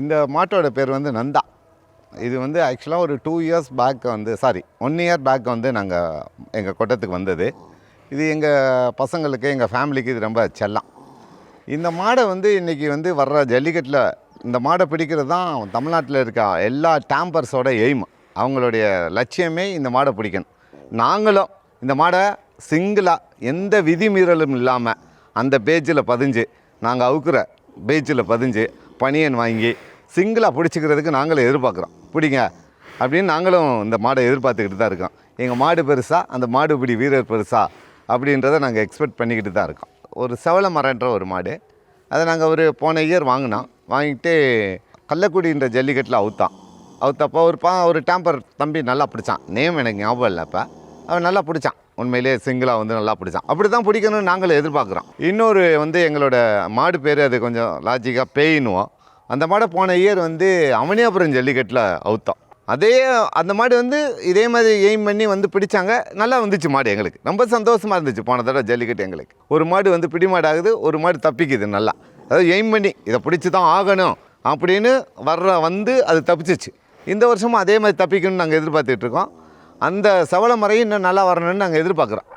இந்த மாட்டோட பேர் வந்து நந்தா. இது வந்து ஆக்சுவலாக ஒரு டூ இயர்ஸ் பேக் வந்து சாரி ஒன் இயர் பேக் வந்து நாங்கள் எங்கள் கொட்டத்துக்கு வந்தது. இது எங்கள் பசங்களுக்கு எங்கள் ஃபேமிலிக்கு இது ரொம்ப செல்லம். இந்த மாடை வந்து இன்றைக்கி வந்து வர்ற ஜல்லிக்கட்டில் இந்த மாடை பிடிக்கிறது தான் தமிழ்நாட்டில் இருக்க எல்லா டேம்பர்ஸோட எய்ம் அவங்களுடைய லட்சியமே இந்த மாடை பிடிக்கணும். நாங்களும் இந்த மாடை சிங்கிளாக எந்த விதிமீறலும் இல்லாமல் அந்த பேஜில் பதிஞ்சு நாங்கள் அவுக்குற பேஜில் பதிஞ்சு பனியன் வாங்கி சிங்கிளாக பிடிச்சிக்கிறதுக்கு நாங்களும் எதிர்பார்க்குறோம். பிடிங்க. அப்படின்னு நாங்களும் இந்த மாடை எதிர்பார்த்துக்கிட்டு தான் இருக்கோம். எங்கள் மாடு பெருசா அந்த மாடு பிடி வீரர் பெருசா அப்படின்றத நாங்கள் எக்ஸ்பெக்ட் பண்ணிக்கிட்டு தான் இருக்கோம். ஒரு செவல மரன்ற ஒரு மாடு. அதை நாங்கள் ஒரு போன இயர் வாங்கினோம். வாங்கிட்டு கள்ளக்குடின்ற ஜல்லிக்கட்டில் அவுத்தான் அவுத்தப்போ ஒரு பா ஒரு டேம்பர் தம்பி நல்லா பிடிச்சான். நேம் எனக்கு ஞாபகம் இல்லை அப்போ. அவன் நல்லா பிடிச்சான். உண்மையிலேயே சிங்கிளாக வந்து நல்லா பிடிச்சான். அப்படி தான் பிடிக்கணும்னு நாங்களும் எதிர்பார்க்குறோம். இன்னொரு வந்து எங்களோட மாடு பேர் அது கொஞ்சம் லாஜிக்காக பேயினுவோம். அந்த மாடை போன இயர் வந்து அவனியாபுரம் ஜல்லிக்கட்டில் அவுத்தோம். அதே அந்த மாடு வந்து இதே மாதிரி எய்ம் பண்ணி வந்து பிடிச்சாங்க. நல்லா வந்துச்சு மாடு எங்களுக்கு. ரொம்ப சந்தோஷமாக இருந்துச்சு. போன தடவை ஜல்லிக்கட்டு எங்களுக்கு. ஒரு மாடு வந்து பிடி மாடு ஆகுது ஒரு மாடு தப்பிக்குது நல்லா. அதாவது எய்ம் பண்ணி இதை பிடிச்சி தான் ஆகணும் அப்படின்னு வர்ற வந்து அது தப்பிச்சிச்சு. இந்த வருஷமும் அதே மாதிரி தப்பிக்கணும்னு நாங்கள் எதிர்பார்த்துட்ருக்கோம் அந்த சவள முறையும் இன்னும் நல்லா வரணும்னு நாங்கள் எதிர்பார்க்குறோம்.